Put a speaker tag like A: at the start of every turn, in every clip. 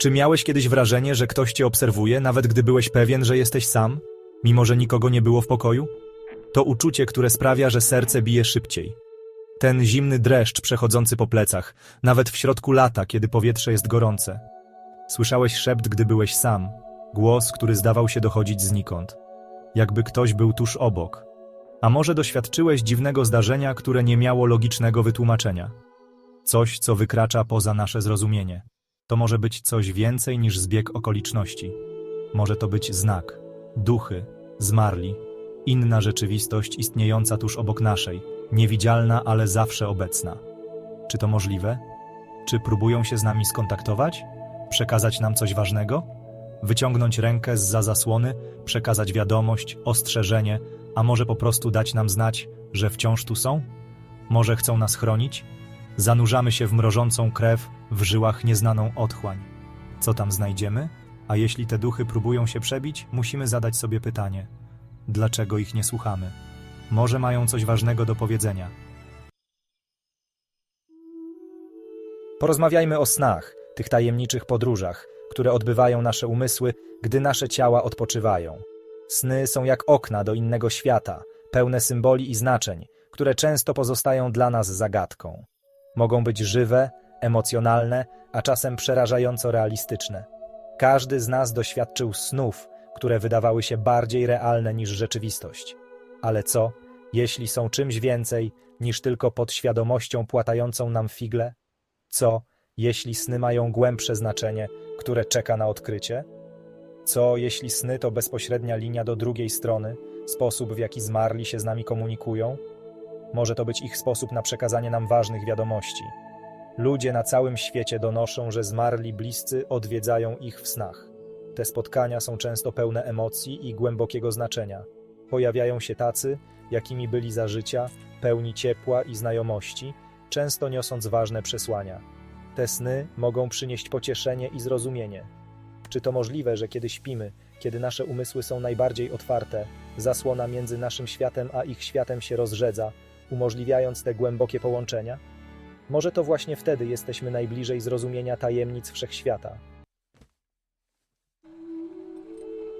A: Czy miałeś kiedyś wrażenie, że ktoś cię obserwuje, nawet gdy byłeś pewien, że jesteś sam, mimo że nikogo nie było w pokoju? To uczucie, które sprawia, że serce bije szybciej. Ten zimny dreszcz przechodzący po plecach, nawet w środku lata, kiedy powietrze jest gorące. Słyszałeś szept, gdy byłeś sam, głos, który zdawał się dochodzić znikąd. Jakby ktoś był tuż obok. A może doświadczyłeś dziwnego zdarzenia, które nie miało logicznego wytłumaczenia. Coś, co wykracza poza nasze zrozumienie. To może być coś więcej niż zbieg okoliczności. Może to być znak, duchy, zmarli, inna rzeczywistość istniejąca tuż obok naszej, niewidzialna, ale zawsze obecna. Czy to możliwe? Czy próbują się z nami skontaktować? Przekazać nam coś ważnego? Wyciągnąć rękę z za zasłony, przekazać wiadomość, ostrzeżenie, a może po prostu dać nam znać, że wciąż tu są? Może chcą nas chronić? Zanurzamy się w mrożącą krew, w żyłach nieznaną otchłań. Co tam znajdziemy? A jeśli te duchy próbują się przebić, musimy zadać sobie pytanie: dlaczego ich nie słuchamy? Może mają coś ważnego do powiedzenia. Porozmawiajmy o snach, tych tajemniczych podróżach, które odbywają nasze umysły, gdy nasze ciała odpoczywają. Sny są jak okna do innego świata, pełne symboli i znaczeń, które często pozostają dla nas zagadką. Mogą być żywe, emocjonalne, a czasem przerażająco realistyczne. Każdy z nas doświadczył snów, które wydawały się bardziej realne niż rzeczywistość. Ale co, jeśli są czymś więcej niż tylko podświadomością płatającą nam figle? Co, jeśli sny mają głębsze znaczenie, które czeka na odkrycie? Co, jeśli sny to bezpośrednia linia do drugiej strony, sposób w jaki zmarli się z nami komunikują? Może to być ich sposób na przekazanie nam ważnych wiadomości. Ludzie na całym świecie donoszą, że zmarli bliscy odwiedzają ich w snach. Te spotkania są często pełne emocji i głębokiego znaczenia. Pojawiają się tacy, jakimi byli za życia, pełni ciepła i znajomości, często niosąc ważne przesłania. Te sny mogą przynieść pocieszenie i zrozumienie. Czy to możliwe, że kiedy śpimy, kiedy nasze umysły są najbardziej otwarte, zasłona między naszym światem a ich światem się rozrzedza, umożliwiając te głębokie połączenia? Może to właśnie wtedy jesteśmy najbliżej zrozumienia tajemnic wszechświata.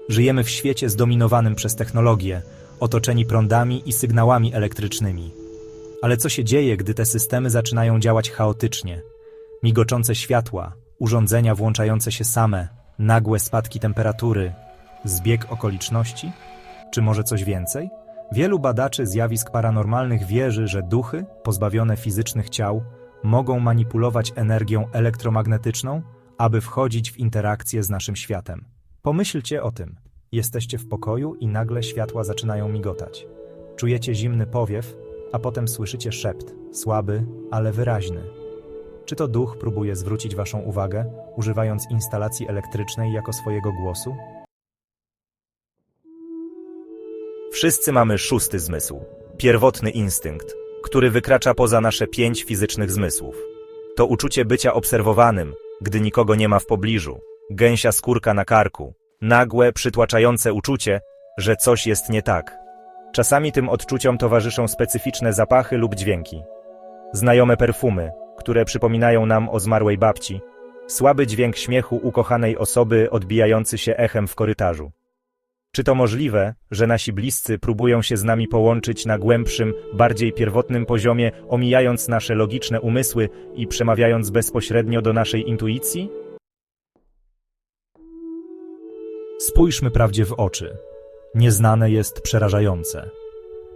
A: Żyjemy w świecie zdominowanym przez technologię, otoczeni prądami i sygnałami elektrycznymi. Ale co się dzieje, gdy te systemy zaczynają działać chaotycznie? Migoczące światła, urządzenia włączające się same, nagłe spadki temperatury, zbieg okoliczności? Czy może coś więcej? Wielu badaczy zjawisk paranormalnych wierzy, że duchy, pozbawione fizycznych ciał, mogą manipulować energią elektromagnetyczną, aby wchodzić w interakcję z naszym światem. Pomyślcie o tym. Jesteście w pokoju i nagle światła zaczynają migotać. Czujecie zimny powiew, a potem słyszycie szept, słaby, ale wyraźny. Czy to duch próbuje zwrócić waszą uwagę, używając instalacji elektrycznej jako swojego głosu?
B: Wszyscy mamy szósty zmysł, pierwotny instynkt, który wykracza poza nasze pięć fizycznych zmysłów. To uczucie bycia obserwowanym, gdy nikogo nie ma w pobliżu, gęsia skórka na karku, nagłe, przytłaczające uczucie, że coś jest nie tak. Czasami tym odczuciom towarzyszą specyficzne zapachy lub dźwięki. Znajome perfumy, które przypominają nam o zmarłej babci, słaby dźwięk śmiechu ukochanej osoby odbijający się echem w korytarzu. Czy to możliwe, że nasi bliscy próbują się z nami połączyć na głębszym, bardziej pierwotnym poziomie, omijając nasze logiczne umysły i przemawiając bezpośrednio do naszej intuicji?
A: Spójrzmy prawdzie w oczy. Nieznane jest przerażające.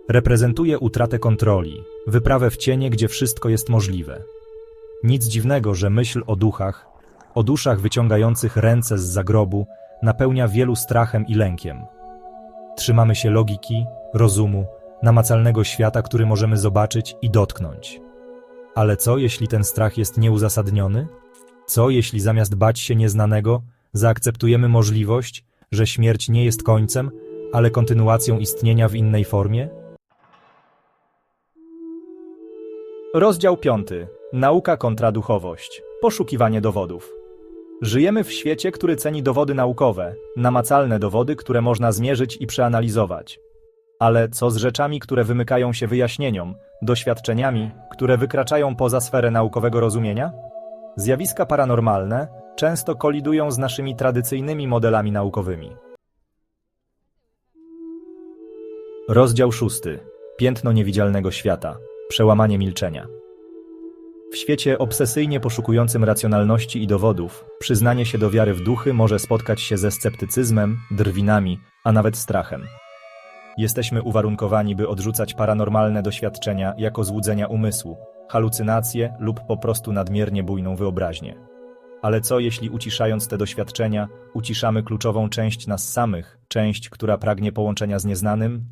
A: Reprezentuje utratę kontroli, wyprawę w cienie, gdzie wszystko jest możliwe. Nic dziwnego, że myśl o duchach, o duszach wyciągających ręce z zagrobu, napełnia wielu strachem i lękiem. Trzymamy się logiki, rozumu, namacalnego świata, który możemy zobaczyć i dotknąć. Ale co, jeśli ten strach jest nieuzasadniony? Co, jeśli zamiast bać się nieznanego, zaakceptujemy możliwość, że śmierć nie jest końcem, ale kontynuacją istnienia w innej formie? Rozdział 5. Nauka kontra duchowość. Poszukiwanie dowodów. Żyjemy w świecie, który ceni dowody naukowe, namacalne dowody, które można zmierzyć i przeanalizować. Ale co z rzeczami, które wymykają się wyjaśnieniom, doświadczeniami, które wykraczają poza sferę naukowego rozumienia? Zjawiska paranormalne, często kolidują z naszymi tradycyjnymi modelami naukowymi. Rozdział szósty. Piętno niewidzialnego świata. Przełamanie milczenia. W świecie obsesyjnie poszukującym racjonalności i dowodów, przyznanie się do wiary w duchy może spotkać się ze sceptycyzmem, drwinami, a nawet strachem. Jesteśmy uwarunkowani, by odrzucać paranormalne doświadczenia jako złudzenia umysłu, halucynacje lub po prostu nadmiernie bujną wyobraźnię. Ale co jeśli uciszając te doświadczenia, uciszamy kluczową część nas samych, część, która pragnie połączenia z nieznanym?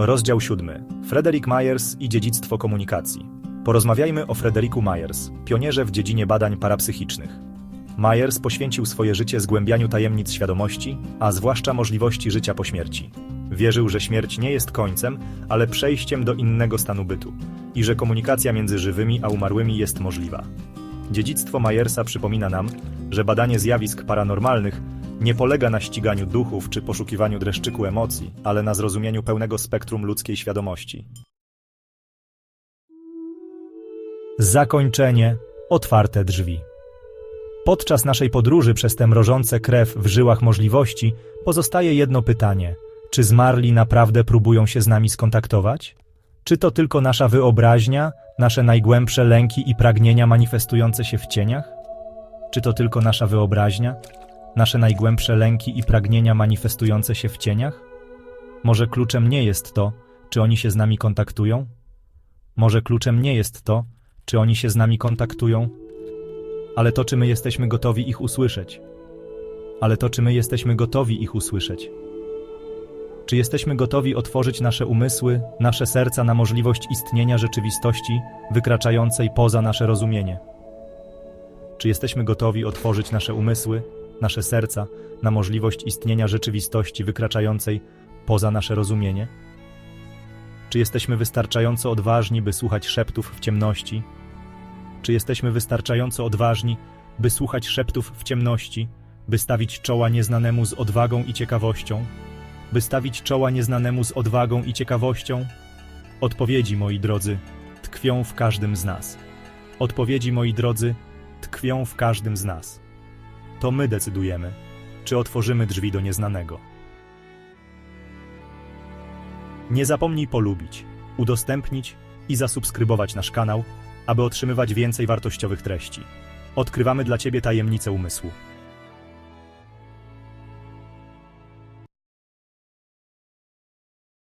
A: Rozdział siódmy. Frederick Myers i dziedzictwo komunikacji. Porozmawiajmy o Frederiku Myers, pionierze w dziedzinie badań parapsychicznych. Myers poświęcił swoje życie zgłębianiu tajemnic świadomości, a zwłaszcza możliwości życia po śmierci. Wierzył, że śmierć nie jest końcem, ale przejściem do innego stanu bytu i że komunikacja między żywymi a umarłymi jest możliwa. Dziedzictwo Myersa przypomina nam, że badanie zjawisk paranormalnych nie polega na ściganiu duchów czy poszukiwaniu dreszczyku emocji, ale na zrozumieniu pełnego spektrum ludzkiej świadomości. Zakończenie. Otwarte drzwi. Podczas naszej podróży przez te mrożące krew w żyłach możliwości pozostaje jedno pytanie: czy zmarli naprawdę próbują się z nami skontaktować? Czy to tylko nasza wyobraźnia, nasze najgłębsze lęki i pragnienia manifestujące się w cieniach? Czy to tylko nasza wyobraźnia, nasze najgłębsze lęki i pragnienia manifestujące się w cieniach? Może kluczem nie jest to, czy oni się z nami kontaktują? Może kluczem nie jest to, czy oni się z nami kontaktują? Ale to, czy my jesteśmy gotowi ich usłyszeć? Ale to, czy my jesteśmy gotowi ich usłyszeć? Czy jesteśmy gotowi otworzyć nasze umysły, nasze serca na możliwość istnienia rzeczywistości wykraczającej poza nasze rozumienie? Czy jesteśmy gotowi otworzyć nasze umysły, nasze serca na możliwość istnienia rzeczywistości wykraczającej poza nasze rozumienie? Czy jesteśmy wystarczająco odważni, by słuchać szeptów w ciemności? Czy jesteśmy wystarczająco odważni, by słuchać szeptów w ciemności, by stawić czoła nieznanemu z odwagą i ciekawością? By stawić czoła nieznanemu z odwagą i ciekawością? Odpowiedzi, moi drodzy, tkwią w każdym z nas. Odpowiedzi, moi drodzy, tkwią w każdym z nas. To my decydujemy, czy otworzymy drzwi do nieznanego. Nie zapomnij polubić, udostępnić i zasubskrybować nasz kanał, aby otrzymywać więcej wartościowych treści. Odkrywamy dla Ciebie tajemnice umysłu.